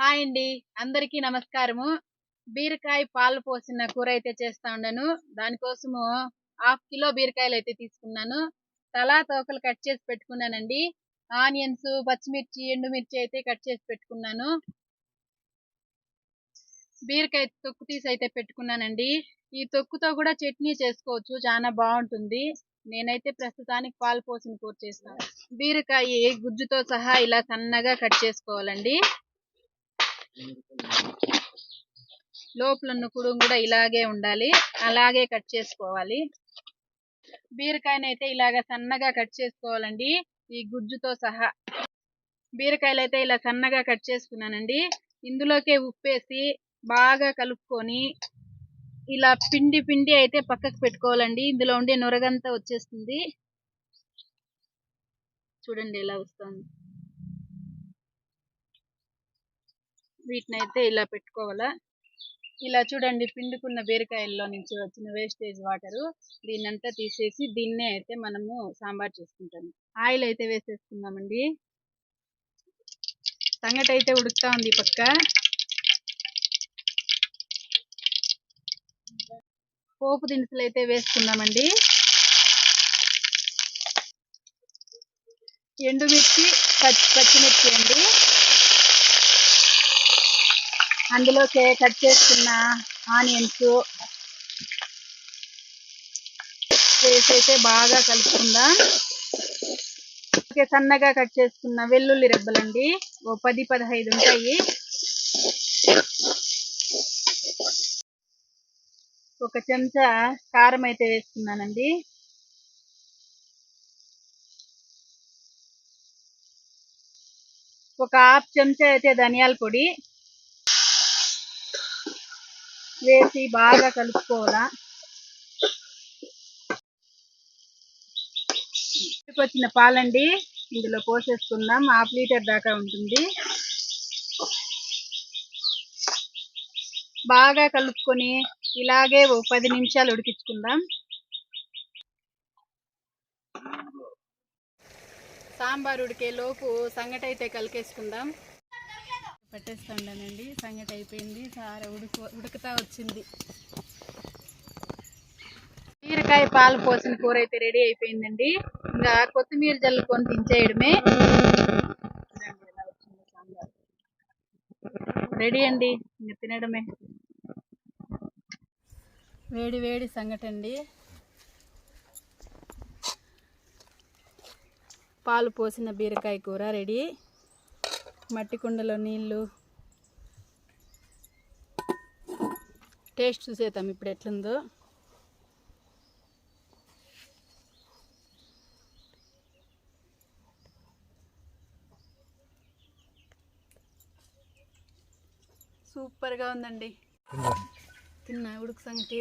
Hi అండి. అందరికీ నమస్కారము. బీరకాయ పాలు పోసిన కూర అయితే చేస్తా ఉన్నాను దానికోసము హాఫ్ కిలో బీరకాయలు అయితే తీసుకున్నాను. తలా తోకలు కట్ చేసి పెట్టుకున్నానండి. ఆనియన్స్ పచ్చిమిర్చి ఎండుమిర్చి అయితే కట్ చేసి పెట్టుకున్నాను. బీరకాయ తొక్కు తీసి అయితే పెట్టుకున్నానండి. ఈ తొక్కుతో కూడా చట్నీ చేసుకోవచ్చు. చాలా బాగుంటుంది. నేనైతే ప్రస్తుతానికి పాలు పోసిన కూర చేస్తాను. బీరకాయ గుజ్జుతో సహా ఇలా సన్నగా కట్ చేసుకోవాలండి. లోపల ఉన్న కుడుం కూడా ఇలాగే ఉండాలి. అలాగే కట్ చేసుకోవాలి. బీరకాయని అయితే ఇలాగ సన్నగా కట్ చేసుకోవాలండి. ఈ గుజ్జుతో సహా బీరకాయలు అయితే ఇలా సన్నగా కట్ చేసుకున్నానండి. ఇందులోకే ఉప్పేసి బాగా కలుపుకొని ఇలా పిండి పిండి అయితే పక్కకు పెట్టుకోవాలండి. ఇందులో ఉండే నొరగంతా వచ్చేస్తుంది. చూడండి ఎలా వస్తుంది. వీటిని అయితే ఇలా పెట్టుకోవాలా? ఇలా చూడండి పిండుకున్న బీరకాయల్లో నుంచి వచ్చిన వేస్టేజ్ వాటరు దీన్నంతా తీసేసి దీన్నే అయితే మనము సాంబార్ చేసుకుంటాము. ఆయిల్ అయితే వేసేసుకుందామండి. సంగటి అయితే ఉడుకుతా ఉంది పక్క. పోపు దినుసులు అయితే వేసుకుందామండి. ఎండుమిర్చి పచ్చి పచ్చిమిర్చి అండి. అందులోకి కట్ చేసుకున్న ఆనియన్స్ వేసైతే బాగా కలుపుకుందాం? ఓకే సన్నగా కట్ చేసుకున్న వెల్లుల్లి రెబ్బలండి. ఓ పది పదహైదు ఉంటాయి. ఒక చెంచా కారం అయితే వేసుకున్నానండి. ఒక హాఫ్ చెంచా అయితే ధనియాల పొడి. వేసి బాగా కలుపుకోవాలా? వచ్చిన పాలండి. ఇందులో పోసేసుకుందాం. హాఫ్ లీటర్ దాకా ఉంటుంది. బాగా కలుపుకొని ఇలాగే ఓ పది నిమిషాలు ఉడికించుకుందాం. సాంబార్ ఉడికే లోపు సంగటైతే కలికేసుకుందాం పెట్టేస్తాండానండి సంగతి అయిపోయింది. సార ఉడుకు ఉడుకుతా వచ్చింది. బీరకాయ పాలు పోసిన కూర అయితే రెడీ అయిపోయిందండి. ఇంకా కొత్తిమీర జల్లుకొని తించేయడమే రెడీ అండి. ఇంకా తినడమే. వేడి వేడి సంగటి అండి పాలు పోసిన బీరకాయ కూర రెడీ. మట్టి కుండలో నీళ్ళు. టేస్ట్ చూసేద్దాం ఇప్పుడు ఎట్లుందో. సూపర్గా ఉందండి. తిన్నా ఉడుకు సంగటి.